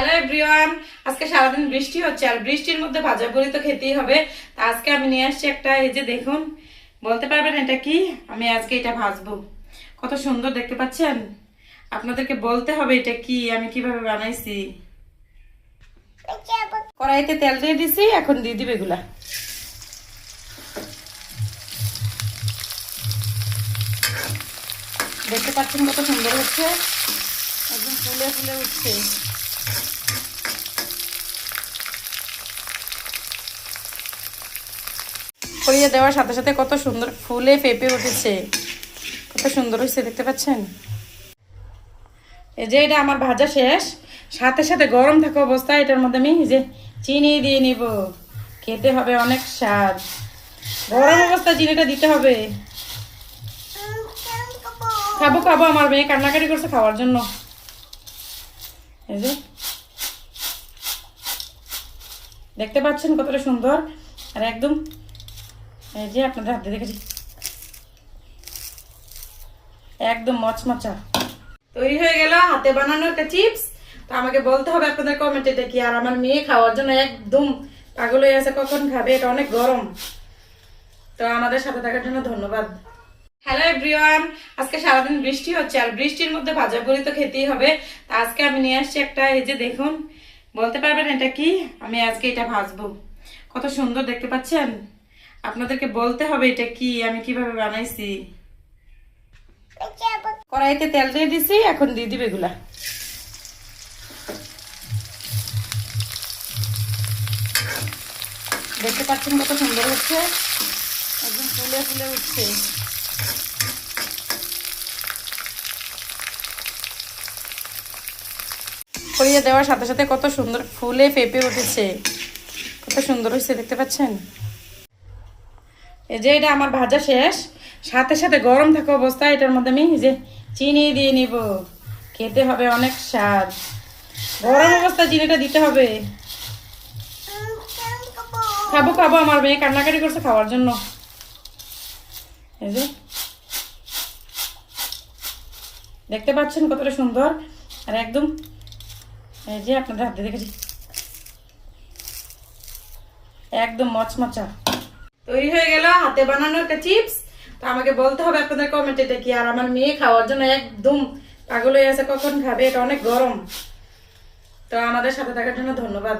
Hello everyone আজকে সারাদিন বৃষ্টি হচ্ছে, আর বৃষ্টির মধ্যে ভাজা পুরি তো খেতেই হবে। তা আজকে আমি নিয়ে আসছি একটা, এই যে দেখুন, বলতে পারবেন এটা কি? আমি আজকে এটা ভাজবো। কত সুন্দর দেখতে পাচ্ছেন? আপনাদেরকে বলতে হবে এটা কি, আমি কীভাবে বানাইছি। কড়াইতে তেল দিয়ে দিছি, এখন দিয়ে দিবে এগুলা। দেখতে পাচ্ছেন কত সুন্দর হচ্ছে? একদম ফুলে ফুলে উঠছে। ছড়িয়ে দেওয়ার সাথে সাথে কত সুন্দর ফুলে পেঁপে উঠেছে। কত সুন্দর হয়েছে, দেখতে পাচ্ছেন? এই যে এটা আমার ভাজা শেষ। সাথে সাথে গরম থাকা অবস্থায় এটার মধ্যে আমি যে চিনি দিয়ে নিব। খেতে হবে অনেক স্বাদ। গরম অবস্থায় চিনিটা দিতে হবে। খাব খাব, আমার মেয়ে কান্নাকাটি করছে খাওয়ার জন্য। এই যে। দেখতে পাচ্ছেন কতটা সুন্দর। আর একদম এই যে আপনাদের হাতে দেখেছি। একদম মচমচা। তৈরি হয়ে গেল হাতে বানানো একটা চিপস। তো আমাকে বলতে হবে আপনাদের কমেন্ট এটা কি? আর আমার মেয়ে খাওয়ার জন্য একদম পাগল হয়ে আছে, কখন খাবে? এটা অনেক গরম। তো আমাদের সাথে থাকার জন্য ধন্যবাদ। হ্যালো এভরিওয়ান আজকে সারাদিন বৃষ্টি হচ্ছে, আর বৃষ্টির মধ্যে ভাজা পুরি তো খেতেই হবে। তা আজকে আমি নিয়ে আসছি একটা, এই যে দেখুন, বলতে পারবেন এটা কি? আমি আজকে এটা ভাজবো। কত সুন্দর দেখতে পাচ্ছেন? আপনাদেরকে বলতে হবে এটা কি, আমি কীভাবে বানাইছি? কড়াইতে তেল দিয়ে দিছি, এখন দিয়ে দিবে এগুলা। দেখতে পাচ্ছেন কত সুন্দর হচ্ছে? একদম ফুলে ফুলে উঠছে। দেওয়ার সাথে সাথে কত সুন্দর ফুলে পেঁপে উঠেছে। কত সুন্দর হয়েছে, দেখতে পাচ্ছেন? এই যে এটা আমার ভাজা শেষ, সাথে সাথে গরম থাকা অবস্থায় এটার মধ্যে আমি যে চিনি দিয়ে নিব। খেতে হবে অনেক স্বাদ। গরম অবস্থায় চিনিটা দিতে হবে। খাব খাব আমার মেয়ে, কান্নাকাটি করছে খাওয়ার জন্য। এই যে। দেখতে পাচ্ছেন কতটা সুন্দর? আর একদম, এই যে আপনাদের হাতে দেখেছি। একদম মচমচা। তৈরি হয়ে গেল, হাতে বানানো একটা চিপস। তো আমাকে বলতে হবে আপনাদের কমেন্টে এটা কি, আর আমার মেয়ে খাওয়ার জন্য একদম পাগল হয়ে আছে, কখন খাবে? এটা অনেক গরম। তো আমাদের সাথে থাকার জন্য ধন্যবাদ।